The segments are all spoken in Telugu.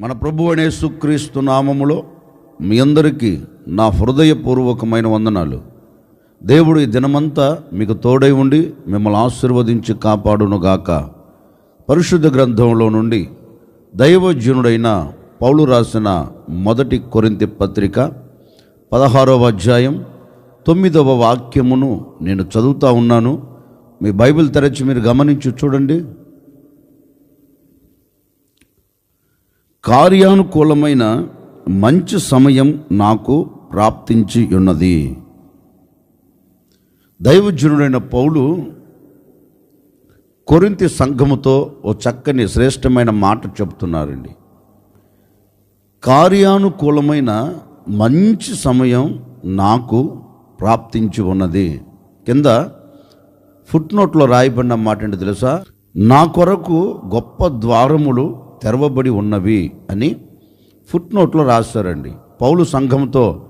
మన ప్రభు అనే సుక్రీస్తు నామములో మీ అందరికీ నా హృదయపూర్వకమైన వందనాలు. దేవుడు ఈ దినమంతా మీకు తోడై ఉండి మిమ్మల్ని ఆశీర్వదించి కాపాడునుగాక. పరిశుద్ధ గ్రంథంలో నుండి దైవజనుడైన పౌలు రాసిన మొదటి కొరింతి పత్రిక పదహారవ అధ్యాయం తొమ్మిదవ వాక్యమును నేను చదువుతా ఉన్నాను. మీ బైబిల్ తెరచి మీరు గమనించి చూడండి. కార్యానుకూలమైన మంచి సమయం నాకు ప్రాప్తించి ఉన్నది దైవజనుడైన పౌలు కొరింతి సంఘముతో ఓ చక్కని శ్రేష్టమైన మాట చెప్తున్నారండి కార్యానుకూలమైన మంచి సమయం నాకు ప్రాప్తించి ఉన్నది కింద ఫుట్నోట్లో రాయబడిన మాట ఏంటి తెలుసా? నా కొరకు గొప్ప ద్వారములు తెరవబడి ఉన్నవి అని ఫుట్ నోట్లో రాశారండి పౌలు సంఘంతో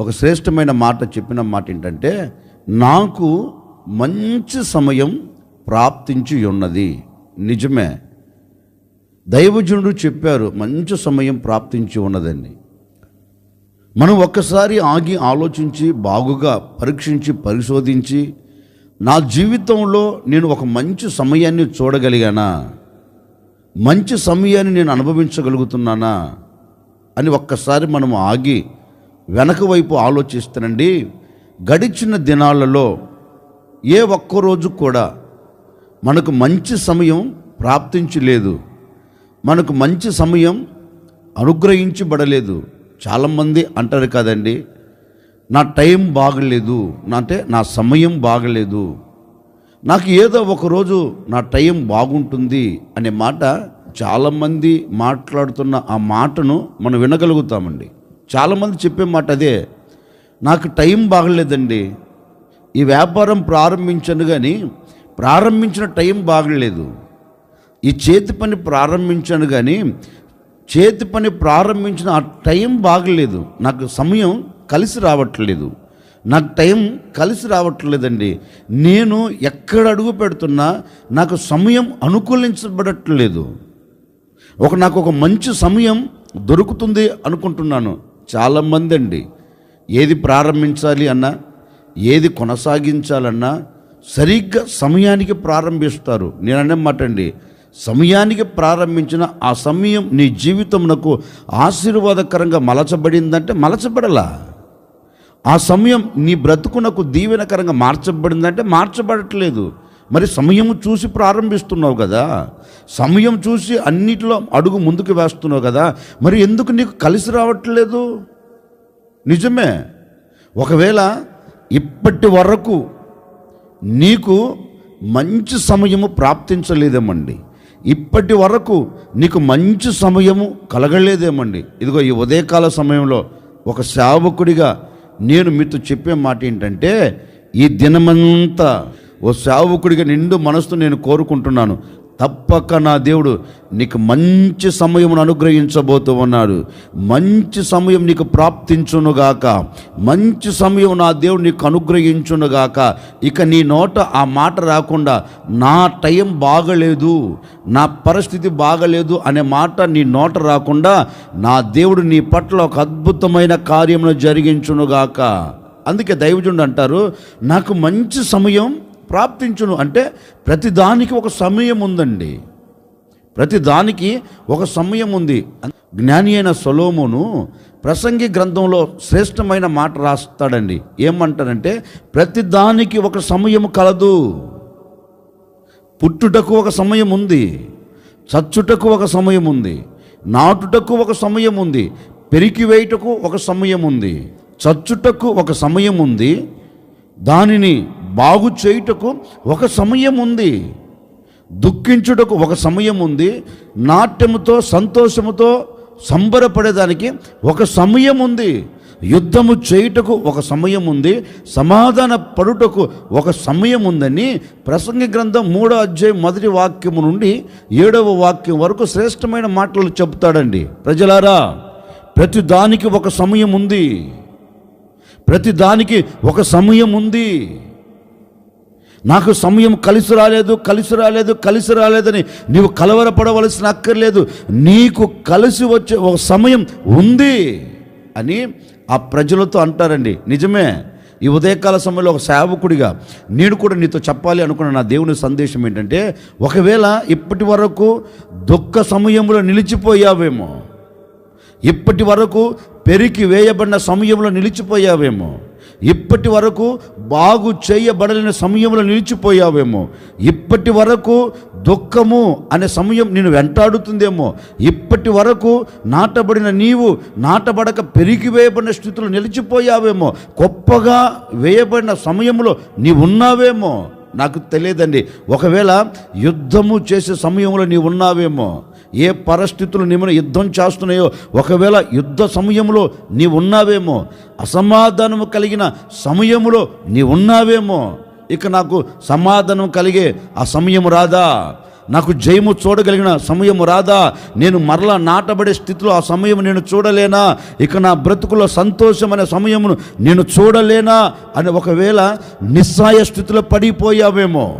ఒక శ్రేష్టమైన మాట చెప్పిన మాట ఏంటంటే నాకు మంచి సమయం ప్రాప్తించి ఉన్నది నిజమే. దైవజనుడు చెప్పారు మంచి సమయం ప్రాప్తించి ఉన్నదండి మనం ఒక్కసారి ఆగి ఆలోచించి బాగుగా పరీక్షించి పరిశోధించి నా జీవితంలో నేను ఒక మంచి సమయాన్ని చూడగలిగానా? మంచి సమయాన్ని నేను అనుభవించగలుగుతున్నానా అని ఒక్కసారి మనం ఆగి వెనక వైపు ఆలోచిస్తానండి గడిచిన దినాలలో ఏ ఒక్కరోజు కూడా మనకు మంచి సమయం ప్రాప్తించలేదు మనకు మంచి సమయం అనుగ్రహించబడలేదు. చాలామంది అంటారు కదండి నా టైం బాగలేదు నా అంటే నా సమయం బాగలేదు. నాకు ఏదో ఒకరోజు నా టైం బాగుంటుంది అనే మాట చాలామంది మాట్లాడుతున్న ఆ మాటను మనం వినగలుగుతామండి. చాలామంది చెప్పే మాట అదే నాకు టైం బాగలేదండి. ఈ వ్యాపారం ప్రారంభించను కానీ ప్రారంభించిన టైం బాగలేదు. ఈ చేతి పని ప్రారంభించాను కానీ చేతి పని ప్రారంభించిన ఆ టైం బాగలేదు. నాకు సమయం కలిసి రావట్లేదు. నాకు టైం కలిసి రావట్లేదండి. నేను ఎక్కడ అడుగు పెడుతున్నా నాకు సమయం అనుకూలించబడట్లేదు. ఒక నాకు ఒక మంచి సమయం దొరుకుతుంది అనుకుంటున్నాను. చాలామంది అండి ఏది ప్రారంభించాలి అన్నా ఏది కొనసాగించాలన్నా సరిగ్గా సమయానికి ప్రారంభిస్తారు. నేను అనే మాట అండి సమయానికి ప్రారంభించిన ఆ సమయం నీ జీవితమునకు ఆశీర్వాదకరంగా మలచబడిందంటే మలచబడలా. ఆ సమయం నీ బ్రతుకునకు దీవెనకరంగా మార్చబడిందంటే మార్చబడట్లేదు. మరి సమయం చూసి ప్రారంభిస్తున్నావు కదా. సమయం చూసి అన్నిటిలో అడుగు ముందుకు వేస్తున్నావు కదా. మరి ఎందుకు నీకు కలిసి రావట్లేదు? నిజమే. ఒకవేళ ఇప్పటి వరకు నీకు మంచి సమయము ప్రాప్తించలేదేమండి. ఇప్పటి వరకు నీకు మంచి సమయము కలగలేదేమండి. ఇదిగో ఈ ఉదయకాల సమయంలో ఒక సేవకుడిగా నేను మీతో చెప్పే మాట ఏంటంటే ఈ దినమంతా ఓ సేవకుడిగా నిండు మనసుతో నేను కోరుకుంటున్నాను. తప్పక నా దేవుడు నీకు మంచి సమయమును అనుగ్రహించబోతూ ఉన్నాడు. మంచి సమయం నీకు ప్రాప్తించునుగాక మంచి సమయం నా దేవుడు నీకు అనుగ్రహించునుగాక ఇక నీ నోట ఆ మాట రాకుండా నా టైం బాగలేదు నా పరిస్థితి బాగలేదు అనే మాట నీ నోట రాకుండా నా దేవుడు నీ పట్ల ఒక అద్భుతమైన కార్యమును జరిగించునుగాక అందుకే దైవజుడు అంటారు నాకు మంచి సమయం ప్రాప్తించును అంటే ప్రతిదానికి ఒక సమయం ఉందండి. ప్రతిదానికి ఒక సమయం ఉంది. జ్ఞాని అయిన సొలోమును ప్రసంగి గ్రంథంలో శ్రేష్టమైన మాట రాస్తాడండి. ఏమంటాడంటే ప్రతిదానికి ఒక సమయం కలదు. పుట్టుటకు ఒక సమయం ఉంది. చచ్చుటకు ఒక సమయం ఉంది. నాటుటకు ఒక సమయం ఉంది. పెరికివేయుటకు ఒక సమయం ఉంది. చచ్చుటకు ఒక సమయం ఉంది. దానిని బాగు చేయుటకు ఒక సమయం ఉంది. దుఃఖించుటకు ఒక సమయం ఉంది. నాట్యముతో సంతోషముతో సంబరపడేదానికి ఒక సమయం ఉంది. యుద్ధము చేయుటకు ఒక సమయం ఉంది. సమాధాన పడుటకు ఒక సమయం ఉందని ప్రసంగి గ్రంథం మూడో అధ్యాయం మొదటి వాక్యము నుండి ఏడవ వాక్యం వరకు శ్రేష్టమైన మాటలు చెప్తాడండి ప్రజలారా ప్రతి దానికి ఒక సమయం ఉంది. ప్రతి దానికి ఒక సమయం ఉంది. నాకు సమయం కలిసి రాలేదు కలిసి రాలేదు కలిసి రాలేదని నీవు కలవరపడవలసిన అక్కర్లేదు. నీకు కలిసి వచ్చే ఒక సమయం ఉంది అని ఆ ప్రజలతో అంటారండి. నిజమే. ఈ ఉదయకాల సమయంలో ఒక సేవకుడిగా నేను కూడా నీతో చెప్పాలి అనుకున్న నా దేవుని సందేశం ఏంటంటే ఒకవేళ ఇప్పటి వరకు దుఃఖ సమయంలో నిలిచిపోయావేమో ఇప్పటి వరకు పెరికి వేయబడిన సమయంలో నిలిచిపోయావేమో ఇప్పటి వరకు బాగు చేయబడలేని సమయంలో నిలిచిపోయావేమో. ఇప్పటి వరకు దుఃఖము అనే సమయం నేను వెంటాడుతుందేమో. ఇప్పటి వరకు నాటబడిన నీవు నాటబడక పెరిగి వేయబడిన స్థితిలో నిలిచిపోయావేమో. గొప్పగా వేయబడిన సమయంలో నీవు ఉన్నావేమో నాకు తెలియదండి. ఒకవేళ యుద్ధము చేసే సమయంలో నీవు ఉన్నావేమో ఏ పరిస్థితులు నిమ్మని యుద్ధం చేస్తున్నాయో ఒకవేళ యుద్ధ సమయంలో నీ ఉన్నావేమో అసమాధానము కలిగిన సమయంలో నీ ఉన్నావేమో ఇక నాకు సమాధానం కలిగే ఆ సమయం రాదా? నాకు జయము చూడగలిగిన సమయం రాదా. నేను మరలా నాటబడే స్థితిలో ఆ సమయం నేను చూడలేనా? ఇక నా బ్రతుకులో సంతోషం అనే సమయమును నేను చూడలేనా? అని ఒకవేళ నిస్సాయ స్థితిలో పడిపోయావేమో.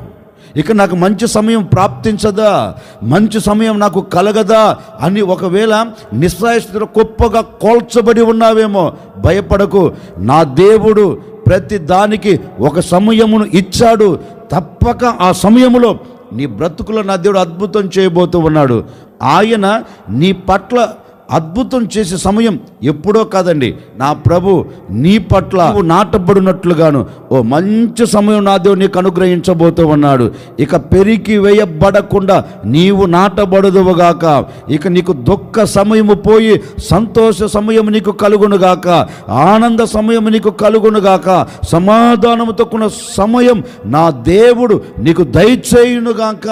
ఇక నాకు మంచి సమయం ప్రాప్తించదా? మంచి సమయం నాకు కలగదా? అని ఒకవేళ నిస్సాయ స్థితిలో గొప్పగా కోల్చబడి ఉన్నావేమో భయపడకు. నా దేవుడు ప్రతి దానికి ఒక సమయమును ఇచ్చాడు. తప్పక ఆ సమయములో నీ బ్రతుకులో నా దేవుడు అద్భుతం చేయబోతూ ఉన్నాడు. ఆయన నీ పట్ల అద్భుతం చేసే సమయం ఎప్పుడో కాదండి. నా ప్రభు నీ పట్ల నాటబడినట్లుగాను ఓ మంచి సమయం నా దేవుడు నీకు అనుగ్రహించబోతూ ఉన్నాడు. ఇక పెరిగి వేయబడకుండా నీవు నాటబడదువుగాక. ఇక నీకు దుఃఖ సమయము పోయి సంతోష సమయం నీకు కలుగునుగాక. ఆనంద సమయం నీకు కలుగునుగాక. సమాధానముతో కూడిన సమయం నా దేవుడు నీకు దయచేయునుగాక.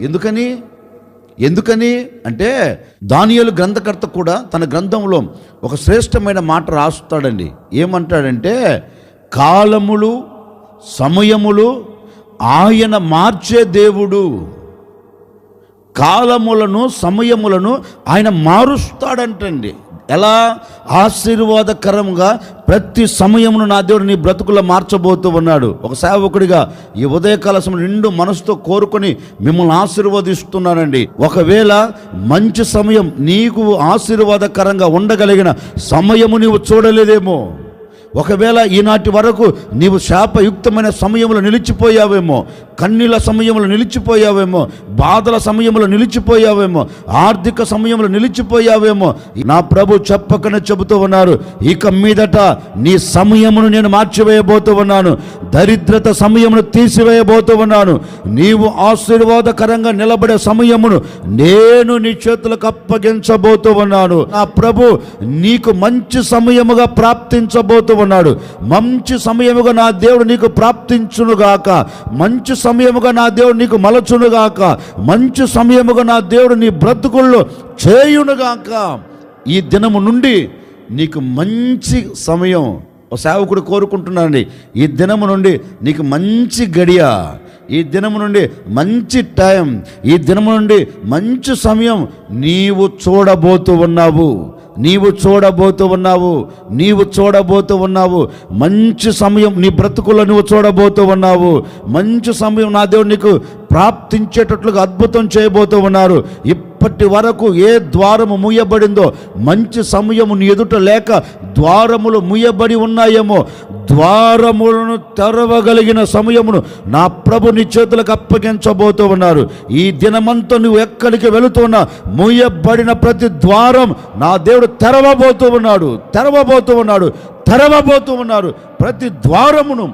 ఎందుకని? ఎందుకని అంటే దానియలు గ్రంథకర్త కూడా తన గ్రంథంలో ఒక శ్రేష్టమైన మాట రాస్తాడండి. ఏమంటాడంటే కాలములు సమయములు ఆయన మార్చే దేవుడు. కాలములను సమయములను ఆయన మారుస్తాడంటండి. ఎలా? ఆశీర్వాదకరంగా ప్రతి సమయమును నా దేవుడు నీ బ్రతుకులో మార్చబోతూ ఉన్నాడు. ఒక సేవకుడిగా ఈ ఉదయకాల సమయం నిండు మనసుతో కోరుకొని మిమ్మల్ని ఆశీర్వదిస్తున్నానండి. ఒకవేళ మంచి సమయం నీకు ఆశీర్వాదకరంగా ఉండగలిగిన సమయము నీవు చూడలేదేమో. ఒకవేళ ఈనాటి వరకు నీవు శాపయుక్తమైన సమయంలో నిలిచిపోయావేమో కన్నీల సమయంలో నిలిచిపోయావేమో బాధల సమయంలో నిలిచిపోయావేమో ఆర్థిక సమయంలో నిలిచిపోయావేమో నా ప్రభు చెప్పకనే చెబుతూ ఉన్నారు ఇక మీదట నీ సమయమును నేను మార్చివేయబోతూ ఉన్నాను దరిద్రత సమయమును తీసివేయబోతూ ఉన్నాను నీవు ఆశీర్వాదకరంగా నిలబడే సమయమును నేను నీ చేతులకు అప్పగించబోతూ ఉన్నాను. నా ప్రభు నీకు మంచి సమయముగా ప్రాప్తించబోతూ ఉన్నాడు మంచి సమయముగా నా దేవుడు నీకు ప్రాప్తించునుగాక. మంచి సమయముగా నా దేవుడు నీకు మలచునుగాక. మంచి సమయముగా నా దేవుడు నీ బ్రతుకుల్లో చేయునుగాక. ఈ దినము నుండి నీకు మంచి సమయం. ఓ సేవకుడు కోరుకుంటున్నానండి ఈ దినము నుండి నీకు మంచి గడియ. ఈ దినము నుండి మంచి టైం. ఈ దినము నుండి మంచి సమయం నీవు చూడబోతూ ఉన్నావు. నీవు చూడబోతూ ఉన్నావు నీవు చూడబోతూ ఉన్నావు. మంచి సమయం నీ బ్రతుకుల్లో నువ్వు చూడబోతూ ఉన్నావు. మంచి సమయం నా దేవుడు నీకు ప్రాప్తించేటట్లుగా అద్భుతం చేయబోతూ ఉన్నారు. ఇప్పటి వరకు ఏ ద్వారము మూయబడిందో మంచి సమయము నీ ఎదుట లేక ద్వారములు మూయబడి ఉన్నాయేమో ద్వారములను తెరవగలిగిన సమయమును నా ప్రభు నీ చేతులకు అప్పగించబోతూ ఉన్నారు. ఈ దినమంతా నువ్వు ఎక్కడికి వెళుతున్నా మూయబడిన ప్రతి ద్వారం నా దేవుడు తెరవబోతూ ఉన్నాడు తెరవబోతూ ఉన్నాడు తెరవబోతూ ఉన్నారు. ప్రతి ద్వారమును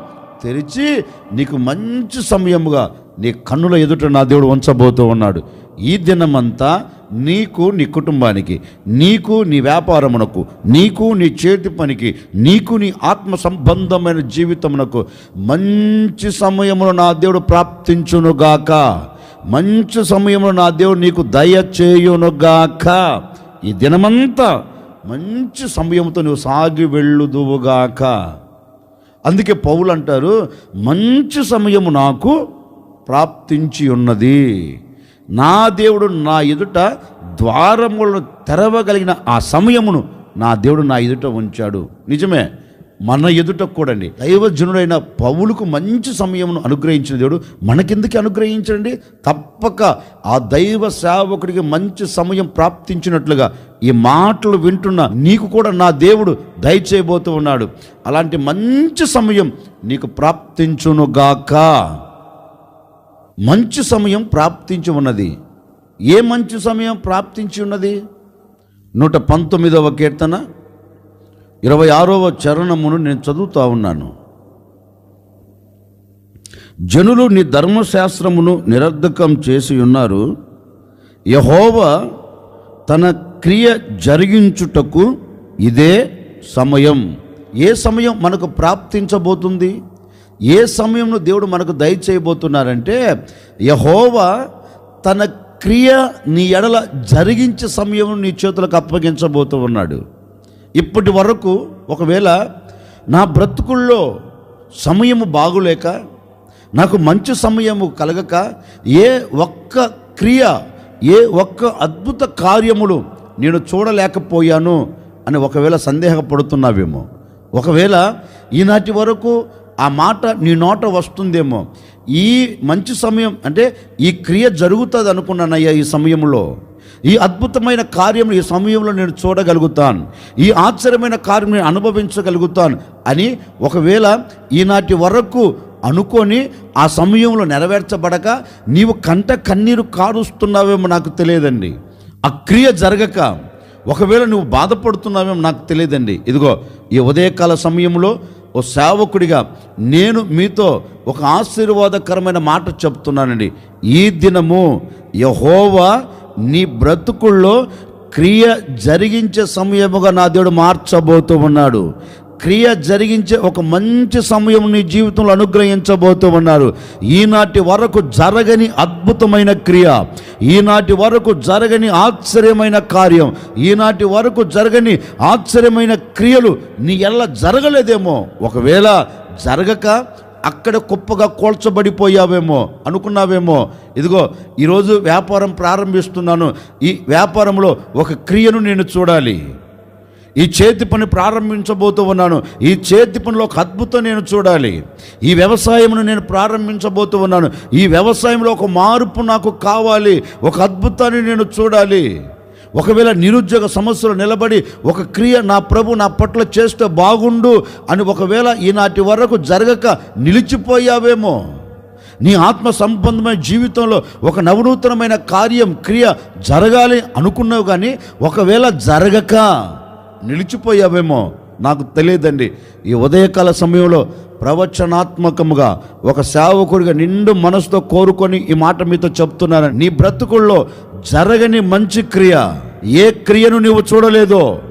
తెరిచి నీకు మంచి సమయముగా నీ కన్నుల ఎదుట నా దేవుడు ఉంచబోతూ ఉన్నాడు. ఈ దినమంతా నీకు నీ కుటుంబానికి నీకు నీ వ్యాపారమునకు నీకు నీ చేతి పనికి నీకు నీ ఆత్మ సంబంధమైన జీవితమునకు మంచి సమయమును నా దేవుడు ప్రాప్తించునుగాక. మంచి సమయంలో నా దేవుడు నీకు దయచేయునుగాక ఈ దినమంతా మంచి సమయంతో నువ్వు సాగి వెళ్ళుదువుగాక. అందుకే పౌలు అంటారు మంచి సమయము నాకు ప్రాప్తించి ఉన్నది. నా దేవుడు నా ఎదుట ద్వారములను తెరవగలిగిన ఆ సమయమును నా దేవుడు నా ఎదుట ఉంచాడు. నిజమే మన ఎదుట కూడండి. దైవజనుడైన పౌలకు మంచి సమయమును అనుగ్రహించిన దేవుడు మనకెందుకు అనుగ్రహించండి తప్పక ఆ దైవ సేవకుడికి మంచి సమయం ప్రాప్తించినట్లుగా ఈ మాటలు వింటున్న నీకు కూడా నా దేవుడు దయచేయబోతూ ఉన్నాడు. అలాంటి మంచి సమయం నీకు ప్రాప్తించునుగాక. మంచి సమయం ప్రాప్తించి ఉన్నది. ఏ మంచి సమయం ప్రాప్తించి ఉన్నది? నూట పంతొమ్మిదవ కీర్తన ఇరవై ఆరవ చరణమును నేను చదువుతూ ఉన్నాను. జనులు నీ ధర్మశాస్త్రమును నిరర్ధకం చేసి ఉన్నారు. యహోవ తన క్రియ జరిగించుటకు ఇదే సమయం. ఏ సమయం మనకు ప్రాప్తించబోతుంది? ఏ సమయంలో దేవుడు మనకు దయచేయబోతున్నారంటే యహోవా తన క్రియ నీ ఎడల జరిగించే సమయం నీ చేతులకు అప్పగించబోతూ ఉన్నాడు. ఇప్పటి వరకు ఒకవేళ నా బ్రతుకుల్లో సమయము బాగులేక నాకు మంచి సమయము కలగక ఏ ఒక్క క్రియ ఏ ఒక్క అద్భుత కార్యములు నేను చూడలేకపోయాను అని ఒకవేళ సందేహపడుతున్నావేమో. ఒకవేళ ఈనాటి వరకు ఆ మాట నీ నోట వస్తుందేమో. ఈ మంచి సమయం అంటే ఈ క్రియ జరుగుతుంది అనుకున్నానయ్యా ఈ సమయంలో. ఈ అద్భుతమైన కార్యం ఈ సమయంలో నేను చూడగలుగుతాను. ఈ ఆశ్చర్యమైన కార్యం నేను అనుభవించగలుగుతాను అని ఒకవేళ ఈనాటి వరకు అనుకొని ఆ సమయంలో నెరవేర్చబడక నీవు కంట కన్నీరు కారుస్తున్నావేమో నాకు తెలియదండి. ఆ క్రియ జరగక ఒకవేళ నువ్వు బాధపడుతున్నావేమో నాకు తెలియదండి. ఇదిగో ఈ ఉదయకాల సమయంలో ఓ సేవకుడిగా నేను మీతో ఒక ఆశీర్వాదకరమైన మాట చెప్తున్నానండి. ఈ దినము యహోవా నీ బ్రతుకుల్లో క్రియ జరిగించే సమయముగా నా దేవుడు మార్చబోతూ ఉన్నాడు. క్రియ జరిగించే ఒక మంచి సమయం నీ జీవితంలో అనుగ్రహించబోతూ ఉన్నారు. ఈనాటి వరకు జరగని అద్భుతమైన క్రియ ఈనాటి వరకు జరగని ఆశ్చర్యమైన కార్యం ఈనాటి వరకు జరగని ఆశ్చర్యమైన క్రియలు నీ ఎల్ల జరగలేదేమో. ఒకవేళ జరగక అక్కడ కుప్పగా కూల్చబడిపోయావేమో అనుకున్నావేమో. ఇదిగో ఈరోజు వ్యాపారం ప్రారంభిస్తున్నాను. ఈ వ్యాపారంలో ఒక క్రియను నేను చూడాలి. ఈ చేతి పని ప్రారంభించబోతూ ఉన్నాను. ఈ చేతి పనిలో ఒక అద్భుతం నేను చూడాలి. ఈ వ్యవసాయమును నేను ప్రారంభించబోతూ ఉన్నాను. ఈ వ్యవసాయంలో ఒక మార్పు నాకు కావాలి. ఒక అద్భుతాన్ని నేను చూడాలి. ఒకవేళ నిరుద్యోగ సమస్యలు నిలబడి ఒక క్రియ నా ప్రభు నా పట్ల చేస్తే బాగుండు అని ఒకవేళ ఈనాటి వరకు జరగక నిలిచిపోయావేమో. నీ ఆత్మ సంబంధమైన జీవితంలో ఒక నవనూతనమైన కార్యం క్రియ జరగాలి అనుకున్నావు కానీ ఒకవేళ జరగక నిలిచిపోయావేమో నాకు తెలియదండి. ఈ ఉదయకాల సమయంలో ప్రవచనాత్మకముగా ఒక సేవకుడిగా నిండు మనసుతో కోరుకొని ఈ మాట మీతో చెప్తున్నాను. నీ బ్రతుకుల్లో జరగని మంచి క్రియ ఏ క్రియను నీవు చూడలేదో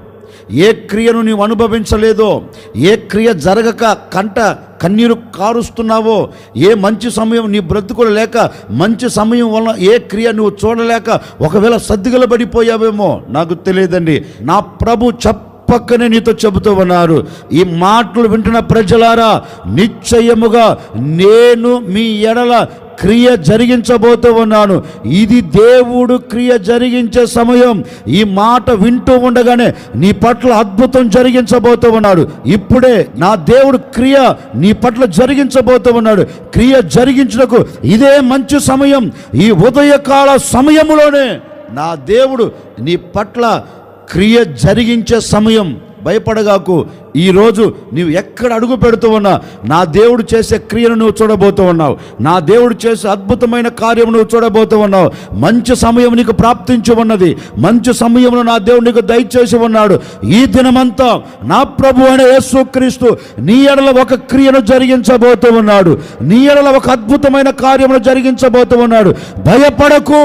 ఏ క్రియను నీవు అనుభవించలేదో ఏ క్రియ జరగక కంట కన్నీరు కారుస్తున్నావో ఏ మంచి సమయం నీ బ్రతుకులు లేక మంచి సమయం వల్ల ఏ క్రియ నువ్వు చూడలేక ఒకవేళ సద్దిగలబడిపోయావేమో నాకు తెలియదండి. నా ప్రభు చెప్పక్కనే నీతో చెబుతూ ఉన్నారు. ఈ మాటలు వింటున్న ప్రజలారా నిశ్చయముగా నేను మీ ఎడల క్రియ జరిగించబోతూ ఉన్నాను. ఇది దేవుడు క్రియ జరిగించే సమయం. ఈ మాట వింటూ ఉండగానే నీ పట్ల అద్భుతం జరిగించబోతూ ఉన్నాడు. ఇప్పుడే నా దేవుడు క్రియ నీ పట్ల జరిగించబోతూ ఉన్నాడు. క్రియ జరిగించుటకు ఇదే మంచి సమయం. ఈ ఉదయకాల సమయంలోనే నా దేవుడు నీ పట్ల క్రియ జరిగించే సమయం. భయపడగాకు ఈరోజు నీవు ఎక్కడ అడుగు పెడుతూ ఉన్నా నా దేవుడు చేసే క్రియను నువ్వు చూడబోతూ ఉన్నావు. నా దేవుడు చేసే అద్భుతమైన కార్యం నువ్వు చూడబోతూ ఉన్నావు. మంచి సమయం నీకు ప్రాప్తించి ఉన్నది. మంచి సమయంలో నా దేవుడు నీకు దయచేసి ఉన్నాడు. ఈ దినమంతా నా ప్రభు అయిన యేసుక్రీస్తు నీ ఎడల ఒక క్రియను జరిగించబోతూ ఉన్నాడు. నీ ఎడల ఒక అద్భుతమైన కార్యమును జరిగించబోతూ ఉన్నాడు. భయపడకు.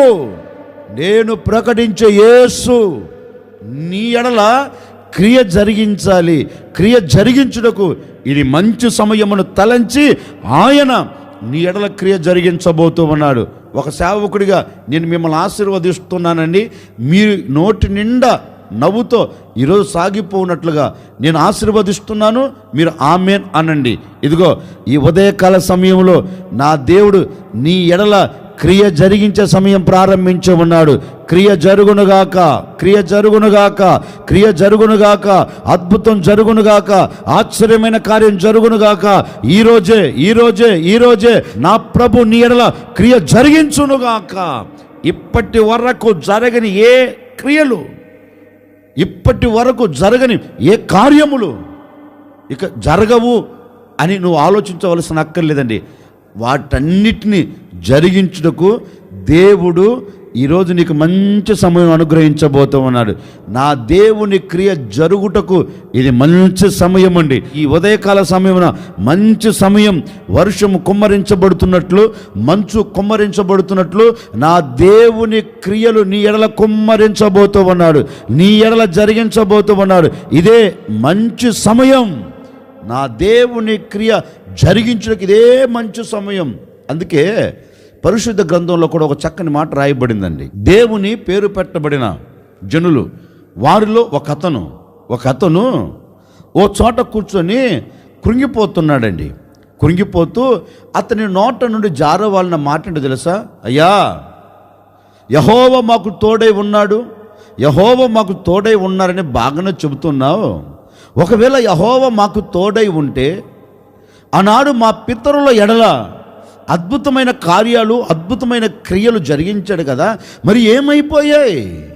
నేను ప్రకటించే యేసు నీ ఎడల క్రియ జరిగించాలి. క్రియ జరిగించుటకు ఇది మంచి సమయమును తలంచి ఆయన నీ ఎడల క్రియ జరిగించబోతూ ఉన్నాడు. ఒక సేవకుడిగా నేను మిమ్మల్ని ఆశీర్వదిస్తున్నానండి. మీ నోటి నిండా నవ్వుతో ఈరోజు సాగిపోనట్లుగా నేను ఆశీర్వదిస్తున్నాను. మీరు ఆమెన్ అనండి. ఇదిగో ఈ ఉదయకాల సమయంలో నా దేవుడు నీ ఎడల క్రియ జరిగించే సమయం ప్రారంభించి ఉన్నాడు. క్రియ జరుగునుగాక క్రియ జరుగునుగాక క్రియ జరుగునుగాక అద్భుతం జరుగునుగాక ఆశ్చర్యమైన కార్యం జరుగునుగాక ఈ రోజే ఈ రోజే ఈ రోజే నా ప్రభు నీ ఎడల క్రియ జరిగించునుగాక ఇప్పటి వరకు జరగని ఏ క్రియలు ఇప్పటి వరకు జరగని ఏ కార్యములు ఇక జరగవు అని నువ్వు ఆలోచించవలసిన అక్కర్లేదండి. వాటన్నిటిని జరిగించుటకు దేవుడు ఈరోజు నీకు మంచి సమయం అనుగ్రహించబోతూ ఉన్నాడు నా దేవుని క్రియ జరుగుటకు ఇది మంచి సమయం అండి ఈ ఉదయకాల సమయమున మంచి సమయం వర్షము కుమ్మరించబడుతున్నట్లు మంచు కుమ్మరించబడుతున్నట్లు నా దేవుని క్రియలు నీ ఎడల కుమ్మరించబోతూ ఉన్నాడు నీ ఎడల జరిగించబోతూ ఉన్నాడు ఇదే మంచి సమయం. నా దేవుని క్రియ జరిగించడానికి ఇదే మంచి సమయం. అందుకే పరిశుద్ధ గ్రంథంలో కూడా ఒక చక్కని మాట రాయబడిందండి. దేవుని పేరు పెట్టబడిన జనులు వారిలో ఒక అతను ఒక అతను ఓ చోట కూర్చొని కృంగిపోతున్నాడండి. కృంగిపోతూ అతని నోట నుండి జారవాలన్న మాట ఏంటో తెలుసా? అయ్యా యహోవ మాకు తోడై ఉన్నాడు. యహోవ మాకు తోడై ఉన్నారని బాగానే చెబుతున్నావు. ఒకవేళ యహోవ మాకు తోడై ఉంటే ఆనాడు మా పితరుల ఎడల అద్భుతమైన కార్యాలు అద్భుతమైన క్రియలు జరిగించాడు కదా మరి ఏమైపోయాయి?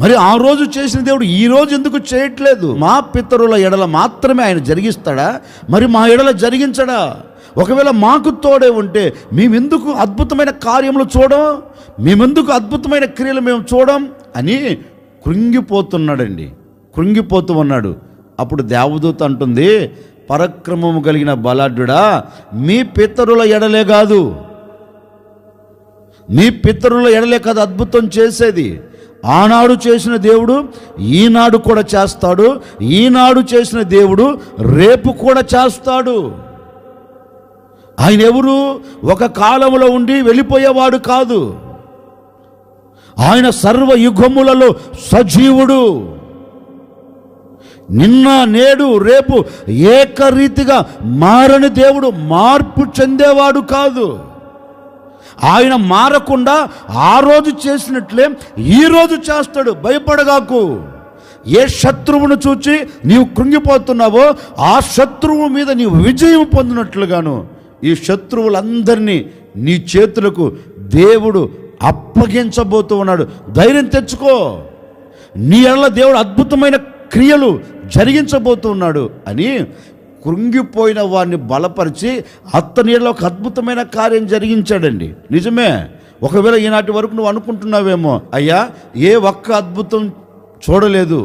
మరి ఆ రోజు చేసిన దేవుడు ఈ రోజు ఎందుకు చేయట్లేదు? మా పితరుల ఎడల మాత్రమే ఆయన జరిగిస్తాడా? మరి మా ఎడల జరిగించడా? ఒకవేళ మాకు తోడే ఉంటే మేమెందుకు అద్భుతమైన కార్యములు చూడం? మేమెందుకు అద్భుతమైన క్రియలు మేము చూడం? అని కృంగిపోతున్నాడండి. కృంగిపోతూ ఉన్నాడు. అప్పుడు దేవదూత అంటుంది పరక్రమము కలిగిన బలాఢ్యుడా మీ పితరుల ఎడలే కాదు. మీ పితరుల ఎడలే కాదు అద్భుతం చేసేది. ఆనాడు చేసిన దేవుడు ఈనాడు కూడా చేస్తాడు. ఈనాడు చేసిన దేవుడు రేపు కూడా చేస్తాడు. ఆయన ఎవరు? ఒక కాలంలో ఉండి వెళ్ళిపోయేవాడు కాదు. ఆయన సర్వ యుగములలో సజీవుడు. నిన్న నేడు రేపు ఏకరీతిగా మారని దేవుడు మార్పు చెందేవాడు కాదు. ఆయన మారకుండా ఆ రోజు చేసినట్లే ఈ రోజు చేస్తాడు. భయపడగాకు. ఏ శత్రువును చూచి నీవు కృంగిపోతున్నావో ఆ శత్రువు మీద నీవు విజయం పొందినట్లుగాను ఈ శత్రువులందరినీ నీ చేతులకు దేవుడు అప్పగించబోతూ ఉన్నాడు. ధైర్యం తెచ్చుకో. నీ ఎడల దేవుడు అద్భుతమైన క్రియలు జరిగించబోతున్నాడు అని కృంగిపోయిన వారిని బలపరిచి అత్తనీళ్ళ ఒక అద్భుతమైన కార్యం జరిగించాడండి. నిజమే. ఒకవేళ ఈనాటి వరకు నువ్వు అనుకుంటున్నావేమో అయ్యా ఏ ఒక్క అద్భుతం చూడలేదు.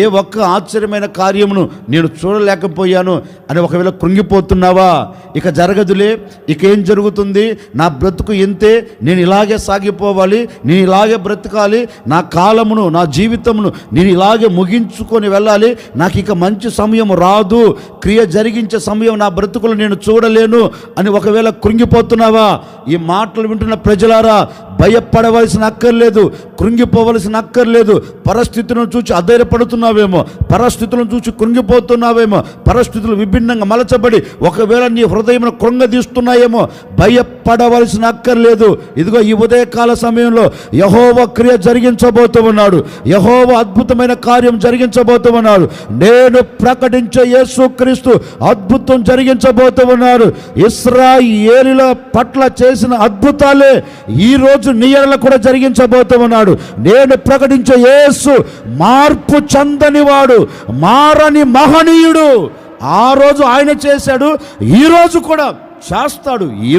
ఏ ఒక్క ఆశ్చర్యమైన కార్యమును నేను చూడలేకపోయాను అని ఒకవేళ కృంగిపోతున్నావా? ఇక జరగదులే ఇక ఏం జరుగుతుంది? నా బ్రతుకు ఇంతే నేను ఇలాగే సాగిపోవాలి నేను ఇలాగే బ్రతకాలి నా కాలమును నా జీవితమును నేను ఇలాగే ముగించుకొని వెళ్ళాలి నాకు ఇక మంచి సమయం రాదు క్రియ జరిగించే సమయం నా బ్రతుకులు నేను చూడలేను అని ఒకవేళ కృంగిపోతున్నావా? ఈ మాటలు వింటున్న ప్రజలారా భయపడవలసిన అక్కర్లేదు కృంగిపోవలసిన అక్కర్లేదు. పరిస్థితులను చూసి అధైర్యపడుతున్నావేమో పరిస్థితులను చూసి కృంగిపోతున్నావేమో పరిస్థితులు విభిన్నంగా మలచబడి ఒకవేళ నీ హృదయం కృంగదీస్తున్నాయేమో భయపడవలసిన అక్కర్లేదు. ఇదిగో ఈ ఉదయకాల సమయంలో యహోవ క్రియ జరిగించబోతూ ఉన్నాడు. యహోవ అద్భుతమైన కార్యం జరిగించబోతూ ఉన్నాడు. నేను ప్రకటించే యేసుక్రీస్తు అద్భుతం జరిగించబోతూ ఉన్నారు ఇస్రాయేలుల పట్ల చేసిన అద్భుతాలే ఈ రోజు నీ ఎడల కూడా జరిగించబోతూ ఉన్నాడు. నేను ప్రకటించే యేసు మార్పు చందనివాడు మారని మహనీయుడు. ఆ రోజు ఆయన చేశాడు ఈరోజు కూడా చేస్తాడు. ఈ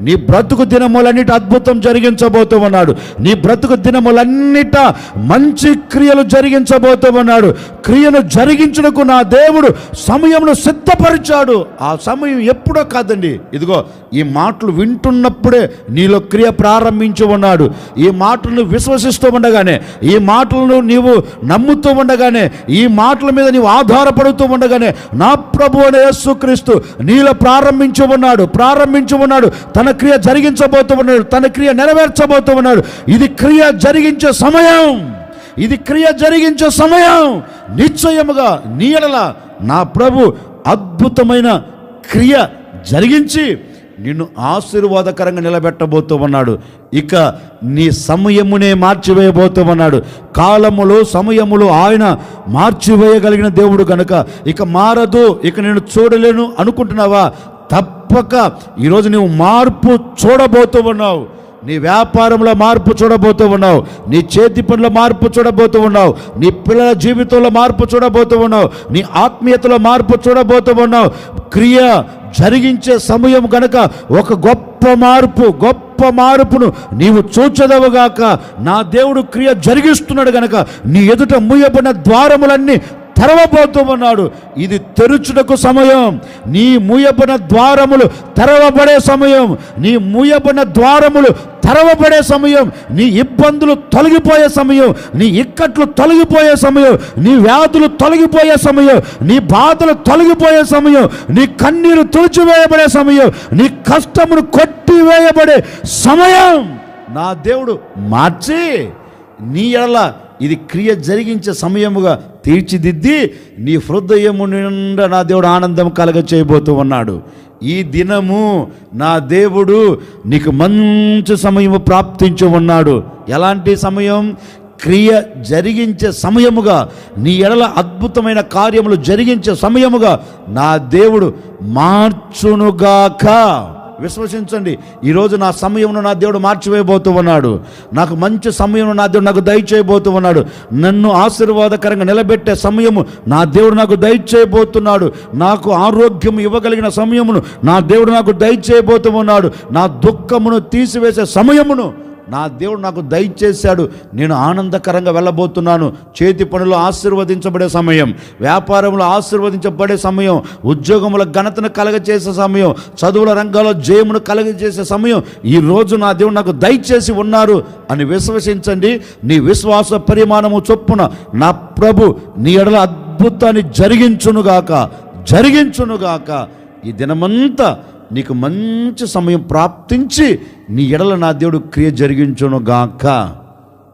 నీ బ్రతుకు దినములన్నిటి అద్భుతం జరిగించబోతూ ఉన్నాడు నీ బ్రతుకు దినములన్నిట మంచి క్రియలు జరిగించబోతూ ఉన్నాడు క్రియను జరిగించుటకు నా దేవుడు సమయమును సిద్ధపరిచాడు. ఆ సమయం ఎప్పుడో కాదండి. ఇదిగో ఈ మాటలు వింటున్నప్పుడే నీలో క్రియ ప్రారంభించి ఉన్నాడు. ఈ మాటలను విశ్వసిస్తూ ఉండగానే ఈ మాటలను నీవు నమ్ముతూ ఉండగానే ఈ మాటల మీద నీవు ఆధారపడుతూ ఉండగానే నా ప్రభు అనే యేసుక్రీస్తు నీలో ప్రారంభించి ఉన్నాడు ప్రారంభించి ఉన్నాడు తన క్రియ జరిగించబోతూ ఉన్నాడు తన క్రియ నెరవేర్చబోతూ ఉన్నాడు ఇది క్రియ జరిగించే సమయం. ఇది క్రియ జరిగించే సమయం. నిశ్చయముగా నీడల నా ప్రభు అద్భుతమైన క్రియ జరిగించి నిన్ను ఆశీర్వాదకరంగా నిలబెట్టబోతూ ఉన్నాడు ఇక నీ సమయమునే మార్చివేయబోతూ ఉన్నాడు కాలములు సమయములు ఆయన మార్చివేయగలిగిన దేవుడు కనుక ఇక మారదు ఇక నేను చూడలేను అనుకుంటున్నావా? తప్పక ఈరోజు నువ్వు మార్పు చూడబోతూ ఉన్నావు. నీ వ్యాపారంలో మార్పు చూడబోతూ ఉన్నావు. నీ చేతి పనుల మార్పు చూడబోతూ ఉన్నావు. నీ పిల్లల జీవితంలో మార్పు చూడబోతూ ఉన్నావు. నీ ఆత్మీయతలో మార్పు చూడబోతూ ఉన్నావు. క్రియ జరిగించే సమయం గనక ఒక గొప్ప మార్పు గొప్ప మార్పును నీవు చూచదవుగాక నా దేవుడు క్రియ జరిగిస్తున్నాడు గనక నీ ఎదుట ముయ్యబడిన ద్వారములన్నీ తెరవబోతూ ఉన్నాడు ఇది తెరుచుటకు సమయం. నీ మూయబడిన ద్వారములు తెరవబడే సమయం. నీ మూయబడిన ద్వారములు తెరవబడే సమయం. నీ ఇబ్బందులు తొలగిపోయే సమయం. నీ ఇక్కట్లు తొలగిపోయే సమయం. నీ వ్యాధులు తొలగిపోయే సమయం. నీ బాధలు తొలగిపోయే సమయం. నీ కన్నీరు తుడిచివేయబడే సమయం. నీ కష్టమును కొట్టివేయబడే సమయం. నా దేవుడు మార్చి నీ ఎడల ఇది క్రియ జరిగించే సమయముగా తీర్చిదిద్ది నీ హృదయము నిండా నా దేవుడు ఆనందం కలగ చేయబోతూ ఉన్నాడు. ఈ దినము నా దేవుడు నీకు మంచి సమయము ప్రాప్తించి ఉన్నాడు. ఎలాంటి సమయం? క్రియ జరిగించే సమయముగా నీ ఎడల అద్భుతమైన కార్యములు జరిగించే సమయముగా నా దేవుడు మార్చునుగాక. విశ్వసించండి. ఈరోజు నా సమయంలో నా దేవుడు మార్చివేయబోతూ ఉన్నాడు. నాకు మంచి సమయంలో నా దేవుడు నాకు దయచేయబోతూ ఉన్నాడు. నన్ను ఆశీర్వాదకరంగా నిలబెట్టే సమయము నా దేవుడు నాకు దయచేయబోతున్నాడు. నాకు ఆరోగ్యం ఇవ్వగలిగిన సమయమును నా దేవుడు నాకు దయచేయబోతూ ఉన్నాడు. నా దుఃఖమును తీసివేసే సమయమును నా దేవుడు నాకు దయచేశాడు. నేను ఆనందకరంగా వెళ్ళబోతున్నాను. చేతి పనులు ఆశీర్వదించబడే సమయం. వ్యాపారంలో ఆశీర్వదించబడే సమయం. ఉద్యోగముల ఘనతను కలగచేసే సమయం. చదువుల రంగాల్లో జయమును కలగజేసే సమయం. ఈ రోజు నా దేవుడు నాకు దయచేసి ఉన్నారు అని విశ్వసించండి. నీ విశ్వాస పరిమాణము చొప్పున నా ప్రభు నీ ఎడల అద్భుతాన్ని జరిగించునుగాక. జరిగించునుగాక. ఈ దినమంతా నీకు మంచి సమయం ప్రాప్తించి నీ ఎడల నా దేవుడు క్రియ జరిగించును గాక.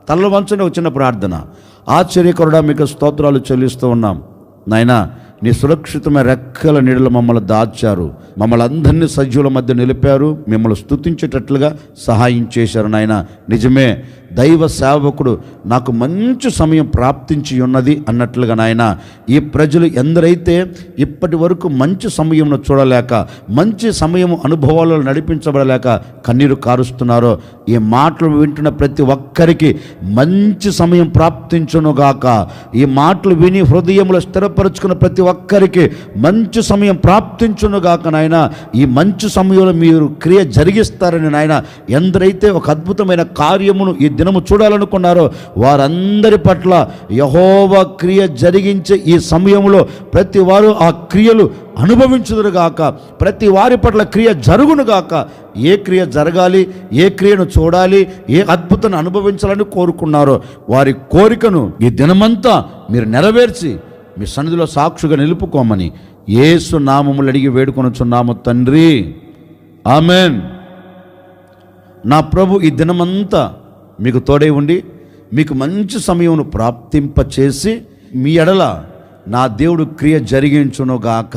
తల్ల వంచని ఒక చిన్న ప్రార్థన. ఆశ్చర్యకరుడా మీకు స్తోత్రాలు చెల్లిస్తూ ఉన్నాం. నాయనా నీ సురక్షితమైన రెక్కల నీడలు మమ్మల్ని దాచారు. మమ్మల్ని అందరినీ సజీవుల మధ్య నిలిపారు. మిమ్మల్ని స్తుతించేటట్లుగా సహాయం చేశారు నాయన. నిజమే దైవ సేవకుడు నాకు మంచి సమయం ప్రాప్తించి ఉన్నది అన్నట్లుగా నాయన ఈ ప్రజలు ఎందరైతే ఇప్పటి వరకు మంచి సమయంను చూడలేక మంచి సమయం అనుభవాలలో నడిపించబడలేక కన్నీరు కారుస్తున్నారో ఈ మాటలు వింటున్న ప్రతి ఒక్కరికి మంచి సమయం ప్రాప్తించునుగాక. ఈ మాటలు విని హృదయంలో స్థిరపరచుకున్న ప్రతి ఒక్కరికి మంచి సమయం ప్రాప్తించునుగాక నాయన. ఈ మంచి సమయంలో మీరు క్రియ జరిగిస్తారని నాయన ఎందరైతే ఒక అద్భుతమైన కార్యమును ఈ దినము చూడాలనుకున్నారో వారందరి పట్ల యహోవ క్రియ జరిగించే ఈ సమయంలో ప్రతి వారు ఆ క్రియలు అనుభవించుదురుగాక ప్రతి వారి పట్ల క్రియ జరుగునుగాక ఏ క్రియ జరగాలి ఏ క్రియను చూడాలి ఏ అద్భుతాన్ని అనుభవించాలని కోరుకున్నారో వారి కోరికను ఈ దినమంతా మీరు నెరవేర్చి మీ సన్నిధిలో సాక్షిగా నిలుపుకోమని ఏసు నామములు అడిగి వేడుకొనుచున్నాము తండ్రి. ఆమెన్. నా ప్రభు ఈ దినమంతా మీకు తోడై ఉండి మీకు మంచి సమయమును ప్రాప్తింపచేసి మీ ఎడల నా దేవుడు క్రియ జరిగించునుగాక.